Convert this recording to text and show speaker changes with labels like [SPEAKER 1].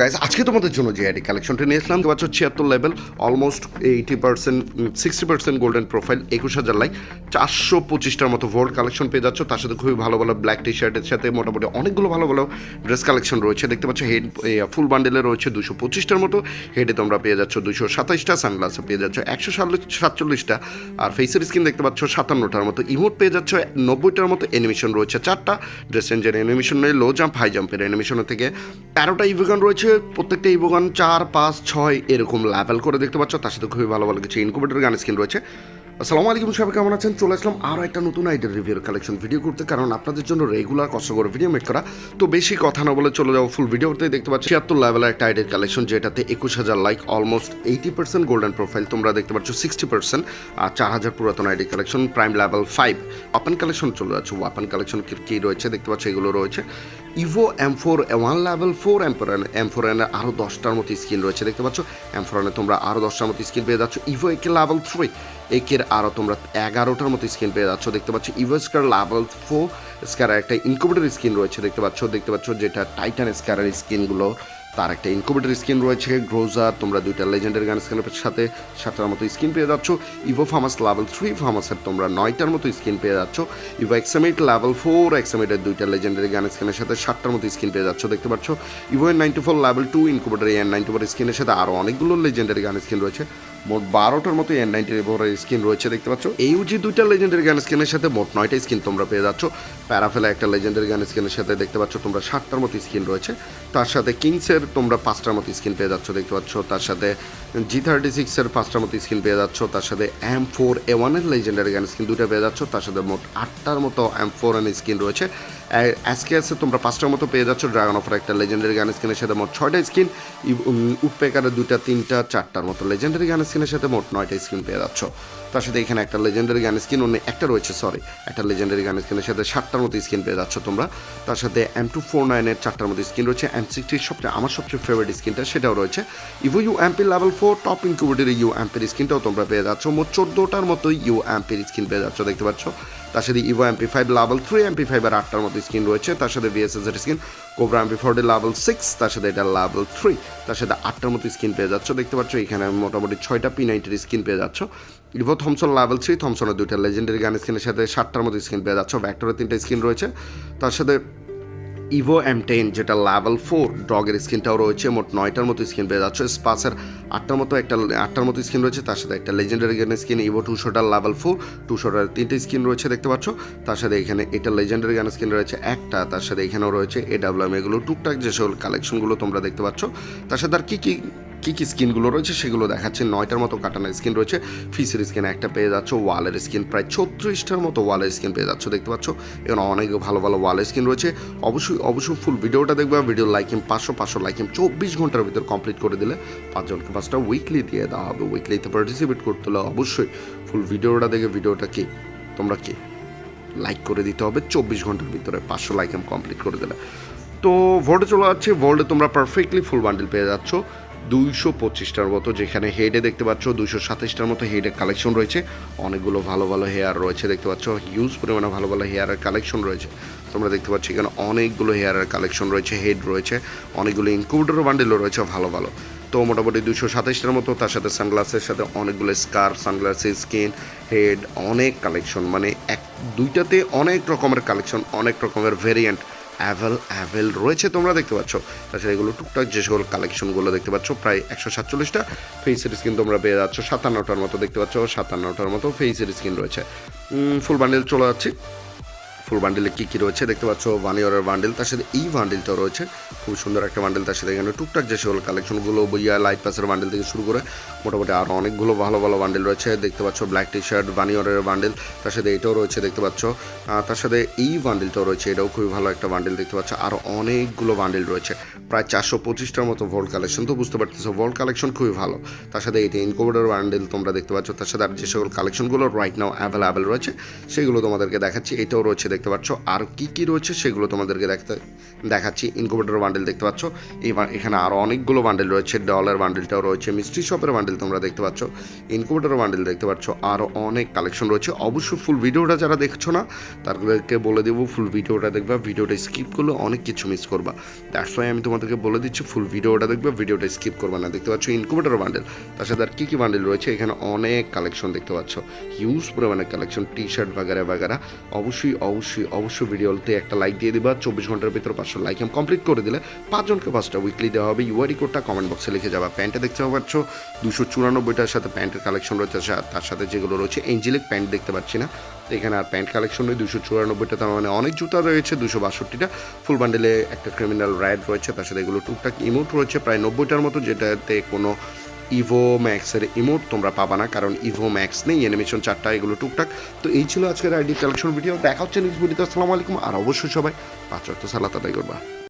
[SPEAKER 1] Guys আজকে তোমাদের জন্য যে আইডি কালেকশনটা নিয়ে আসলাম পাচ্ছ ছিয়াত্তর level almost eighty percent sixty percent golden profile একুশ হাজার লাইক চারশো পঁচিশটার মতো ভোল্ট কালেকশন পেয়ে যাচ্ছ। তার সাথে খুবই ভালো ভালো ব্ল্যাক টি শার্টের সাথে মোটামুটি অনেকগুলো ভালো ভালো ড্রেস কালেকশন রয়েছে। দেখতে পাচ্ছ হেড ফুল বান্ডেলে রয়েছে দুশো পঁচিশটার মতো। হেডে তোমরা পেয়ে যাচ্ছ দুশো সাতাইশটা সানগ্লাসে পেয়ে যাচ্ছ একশো সাতচল্লিশটা। আর ফেসের স্ক্রিন দেখতে পাচ্ছ সাতান্নটার মতো। ইমোট পেয়ে যাচ্ছ নব্বইটার মতো অ্যানিমেশন রয়েছে চারটা। ড্রেস চেঞ্জের অ্যানিমেশন লো জাম্প হাই জাম্পের অ্যানিমেশনের থেকে। তেরোটা ইভোগান রয়েছে প্রত্যেকটা ইভোগান চার, পাঁচ, ছয় এরকম লেভেল করে দেখতে পাচ্ছ। তার সাথে খুবই ভালো ভালো কিছু ইনকুবেটর গান স্কিন রয়েছে। আসসালামু আলাইকুম সবাই, কেমন আছেন? চলে আসলাম আরও একটা নতুন আইডিয়ার রিভিউর কালেকশন ভিডিও করতে, কারণ আপনাদের জন্য রেগুলার কষ্ট করে ভিডিও মেক করা। তো বেশি কথা না বলে চলে যাব ফুল ভিডিওতে দেখতে পাচ্ছি ছিয়াত্তর লেভেলের একটা আইডিয়ার কালেকশন যেটাতে একুশ হাজার like almost eighty percent golden profile তোমরা দেখতে পাচ্ছ সিক্সটি পার্সেন্ট আর চার হাজার পুরাতন ID collection prime level five weapon collection চলে যাচ্ছে। ওয়াপেন কালেকশন কী রয়েছে? দেখতে পাচ্ছ, এগুলো রয়েছে। Evo M four one level four এম্পোরান M four এনে আরও দশটার মতো স্কিন রয়েছে, দেখতে পাচ্ছ? এম ফোর তোমরা আরও দশটার মতো স্কিন পেয়ে যাচ্ছ। ইভো একে লেভেল থ্রি একের আরও তোমরা এগারোটার মতো স্কিন পেয়ে যাচ্ছ, দেখতে পাচ্ছ? ইভো স্কার লেভেল ফোর স্কার একটা ইনকুবেটার স্কিন রয়েছে, দেখতে পাচ্ছ? দেখতে পাচ্ছ যেটা টাইটান স্কারের স্কিনগুলো তার একটা ইনকুবেটার স্কিন রয়েছে গ্রোজার তোমরা দুইটা লেজেন্ডের গান স্কিনের সাথে, সাতটার মতো স্কিন পেয়ে যাচ্ছ। ইভো ফার্মাস লেভেল থ্রি ফার্মাসের তোমরা নয়টার মতো স্কিন পেয়ে যাচ্ছ। ইভো এক্সামিট লেভেল ফোর এক্সামিটের দুইটা লেজেন্ডারি গান স্কিনের সাথে সাতটার মতো স্কিন পেয়ে যাচ্ছ, দেখতে পাচ্ছ। Evo N ninety four level two incubator N ninety four স্কিনের সাথে আরও অনেকগুলো লেজেন্ডারি গান স্কিন রয়েছে। মোট বারোটার মতো এন নাইনটি ফোরের স্কিন রয়েছে, দেখতে পাচ্ছ? এই যে দুইটা লেজেন্ডারি গান স্কিনের সাথে মোট নয়টা স্কিন তোমরা পেয়ে যাচ্ছ। প্যারাফেলা একটা লেজেন্ডারি গান স্কিনের সাথে দেখতে পাচ্ছ, তোমরা সাতটার মতো স্কিন রয়েছে। তার সাথে কিংসের তোমরা পাঁচটার মতো স্কিন পেয়ে যাচ্ছ, দেখতে পাচ্ছ। তার সাথে জি থার্টি সিক্সের পাঁচটার মতো স্কিন পেয়ে যাচ্ছ। তার সাথে এম ফোর এ ওয়ানের লেজেন্ডারি গান স্কিন দুটো পেয়ে যাচ্ছ। তার সাথে মোট আটটার মতো এম ফোর এন স্কিন রয়েছে। আজকে আছে, তোমরা পাঁচটার মতো পেয়ে যাচ্ছ ড্রাগন অফার একটা লেজেন্ডারি গান স্কিনের সাথে মোট ছয়টা স্কিন উডপেকারের দুটা তিনটা, চারটার মতো লেজেন্ডারি গান স্কিনের সাথে মোট নয়টা স্কিন পেয়ে যাচ্ছ। তার সাথে এখানে একটা লেজেন্ডারি গান স্কিন অন্য একটা রয়েছে সরি একটা লেজেন্ডারি গান স্কিনের সাথে সাতটার মতো স্কিন পেয়ে যাচ্ছ তোমরা। তার সাথে এম টু ফোর নাইনের চারটার মতো স্কিন রয়েছে এম সিক্সটির সবচেয়ে, আমার সবচেয়ে ফেভারিট স্কিনটা সেটাও রয়েছে। Evo U MP level four top ইনকিউবেটের U এমপির স্কিনটাও তোমরা পেয়ে যাচ্ছ। মোট চোদ্দোটার মতো ইউ এমপির স্কিন পেয়ে যাচ্ছ, দেখতে পাচ্ছ। তার সাথে evo MP five level three MP ফাইভের আটটার মতো স্কিন রয়েছে। তার সাথে ভিএসএস এর skin cobra MP forty level six তার সাথে এটা লেভেল থ্রি তার সাথে আটটার মতো স্কিন পেয়ে যাচ্ছ। দেখতে পাচ্ছ, এখানে মোটামুটি ছয়টা পি নাইনটির স্কিন পেয়ে যাচ্ছ। ইভো থমসন লেভেল থ্রি থমসনের দুইটা লেজেন্ডারি গান স্কিনের সাথে সাতটার মতো স্কিন পেয়ে যাচ্ছ। ভ্যাক্টরের তিনটা স্কিন রয়েছে। তার সাথে ইভো এম টেন যেটা লেভেল ফোর ডগের স্ক্রিনটাও রয়েছে, মোট নয়টার মতো স্ক্রিন পেয়ে যাচ্ছে। স্পাসের আটটার মতো একটা, আটটার মতো স্ক্রিন রয়েছে, তার সাথে একটা লেজেন্ডারি গানের screen evo two shooter level four two shooter তিনটে স্ক্রিন রয়েছে, দেখতে পাচ্ছ। তার সাথে এখানে এটা লেজেন্ডারি গানের স্ক্রিন রয়েছে, একটা, তার সাথে এখানেও রয়েছে এ ডাব্লিউ এম এগুলো টুকটাক যে সকল কালেকশনগুলো তোমরা দেখতে পাচ্ছ। তার সাথে আর কী কী কী কী স্কিনগুলো রয়েছে সেগুলো দেখাচ্ছে। নয়টার মতো কাটানোর স্কিন রয়েছে। ফিসের স্কিন একটা পেয়ে যাচ্ছ, ওয়ালের স্কিন প্রায় ছত্রিশটার মতো ওয়ালের স্কিন পেয়ে যাচ্ছ, দেখতে পাচ্ছ? এখানে অনেক ভালো ভালো ওয়ালের স্কিন রয়েছে। অবশ্যই অবশ্যই ফুল ভিডিওটা দেখবে। ভিডিও লাইকিং পাঁচশো পাঁচশো লাইকিং চব্বিশ ঘণ্টার ভিতর কমপ্লিট করে দিলে পাঁচজনকে পাঁচটা উইকলি দিয়ে দেওয়া হবে। উইকলিতে পার্টিসিপেট করতে হলে অবশ্যই ফুল ভিডিওটা দেখে ভিডিওটা কি? তোমরা কি? লাইক করে দিতে হবে। চব্বিশ ঘণ্টার ভিতরে পাঁচশো লাইক কমপ্লিট করে দিলে। তো ভোল্টে চলে যাচ্ছে। ভোল্টে তোমরা পারফেক্টলি ফুল বান্ডিল পেয়ে যাচ্ছ। দুইশো পঁচিশটার মতো, যেখানে হেডে দেখতে পাচ্ছ দুইশো সাতাশটার মতো হেডের কালেকশন রয়েছে। অনেকগুলো ভালো ভালো হেয়ার রয়েছে, দেখতে পাচ্ছ হিউজ পরিমাণে ভালো ভালো হেয়ারের কালেকশন রয়েছে। তোমরা দেখতে পাচ্ছ এখানে অনেকগুলো হেয়ারের কালেকশন রয়েছে হেড রয়েছে, অনেকগুলো ইনকিউবেটর বান্ডেলও রয়েছে ভালো ভালো। তো মোটামুটি দুশো সাতাশটার মতো, তার সাথে সানগ্লাসের সাথে অনেকগুলো স্কার সানগ্লাসের স্কিন হেড অনেক কালেকশন মানে এক, দুইটাতে অনেক রকমের কালেকশন অনেক রকমের ভেরিয়েন্ট অ্যাভেল অ্যাভেল রয়েছে তোমরা দেখতে পাচ্ছ। তাছাড়া এগুলো টুকটাক যে সকল কালেকশনগুলো দেখতে পাচ্ছ, প্রায় একশো সাতচল্লিশটা। ফেসের স্কিন তোমরা পেয়ে যাচ্ছ, সাতান্নটার মতো দেখতে পাচ্ছ, সাতান্নটার মতো ফেসের স্ক্রিন রয়েছে। ফুল বান্ডেল চলে যাচ্ছি। ফুল বান্ডেলে কী কী রয়েছে? দেখতে পাচ্ছ ওয়ান ইয়ারের বান্ডেল, তার সাথে এই বান্ডেলটাও রয়েছে। খুব সুন্দর একটা বান্ডেল, তার সাথে এখানে টুকটাক যে সকল কালেকশনগুলো বইয়া লাইট পাসের বান্ডেল থেকে শুরু করে মোটামুটি আরও অনেকগুলো ভালো ভালো বান্ডেল রয়েছে। দেখতে পাচ্ছ ব্ল্যাক টি শার্ট ওয়ান ইয়ারের বান্ডেল, তার সাথে এটাও রয়েছে, দেখতে পাচ্ছ। তার সাথে এই বান্ডেলটাও রয়েছে, এটাও খুবই ভালো একটা বান্ডেল, দেখতে পাচ্ছ। আরও অনেকগুলো বান্ডেল রয়েছে। প্রায় চারশো পঁচিশটার মতো ভোল্ট কালেকশন তো বুঝতে পারতেছো ভোল্ট কালেকশন খুবই ভালো। তার সাথে এটা ইনকোভারের বান্ডেল তোমরা দেখতে পাচ্ছ, তার সাথে আর যে সকল কালেকশনগুলো রাইট নাও অ্যাভেলেবেল রয়েছে, সেগুলো তোমাদেরকে দেখাচ্ছি, এটাও রয়েছে দেখতে পাচ্ছ। আর কি কি রয়েছে সেগুলো তোমাদেরকে দেখতে, দেখাচ্ছি। ইনকুবেটর বান্ডেল দেখতে পাচ্ছ। এখানে আরও অনেকগুলো বান্ডেল রয়েছে। ডলার বান্ডেলটাও রয়েছে। মিস্ট্রি শপের বান্ডেল তোমরা দেখতে পাচ্ছ। ইনকুবেটর বান্ডেল দেখতে পাচ্ছ। আরও অনেক কালেকশন রয়েছে। অবশ্যই ফুল ভিডিওটা যারা দেখছ না, তাদেরকে বলে দেবো ফুল ভিডিওটা দেখবা। ভিডিওটা স্কিপ করলে অনেক কিছু মিস করবা। দ্যাটস ওয়াই আমি তোমাদেরকে বলে দিচ্ছি ফুল ভিডিওটা দেখবে ভিডিওটা স্কিপ করবা না। দেখতে পাচ্ছ ইনকুবেটর বান্ডেল তার সাথে আর কী কী বান্ডেল রয়েছে? এখানে অনেক কালেকশন দেখতে পাচ্ছ। হিউজ পরিমাণে কালেকশন টি শার্ট বাগারা বাগারা। অবশ্যই অবশ্যই অবশ্যই অবশ্যই ভিডিওতে একটা লাইক দিয়ে দিবা। চব্বিশ ঘণ্টার ভিতর পাঁচশো লাইক আমি কমপ্লিট করে দিলে পাঁচজনকে পাঁচটা উইকলি দেওয়া হবে। ইউআরই কোডটা কমেন্ট বক্সে লিখে যাবা। প্যান্টে দেখতে পাচ্ছ, দুশো চুরানব্বইটার সাথে প্যান্টের কালেকশন রয়েছে তার সাথে যেগুলো রয়েছে এঞ্জেলিক প্যান্ট দেখতে পাচ্ছি না। এখানে আর প্যান্ট কালেকশন নেই, দুশো চুরানব্বইটা তার মানে অনেক জুতা রয়েছে, দুশো বাষট্টিটা। ফুল বান্ডেলে একটা ক্রিমিনাল রাইড রয়েছে, তার সাথে এগুলো টুকটাক ইমোট রয়েছে, প্রায় নব্বইটার মতো, যেটাতে কোনো ইভো ম্যাক্সের ইমোট তোমরা পাবা না, কারণ ইভো ম্যাক্স নেই অ্যানিমেশন চারটা, এগুলো টুকটাক। তো এই ছিল আজকের আইডি কালেকশন ভিডিও দেখা হচ্ছে নিউজ ভিডিওতে আসসালামু আলাইকুম, আর অবশ্যই সবাই পাঁচ রক্ত সালাত আদায় করবা।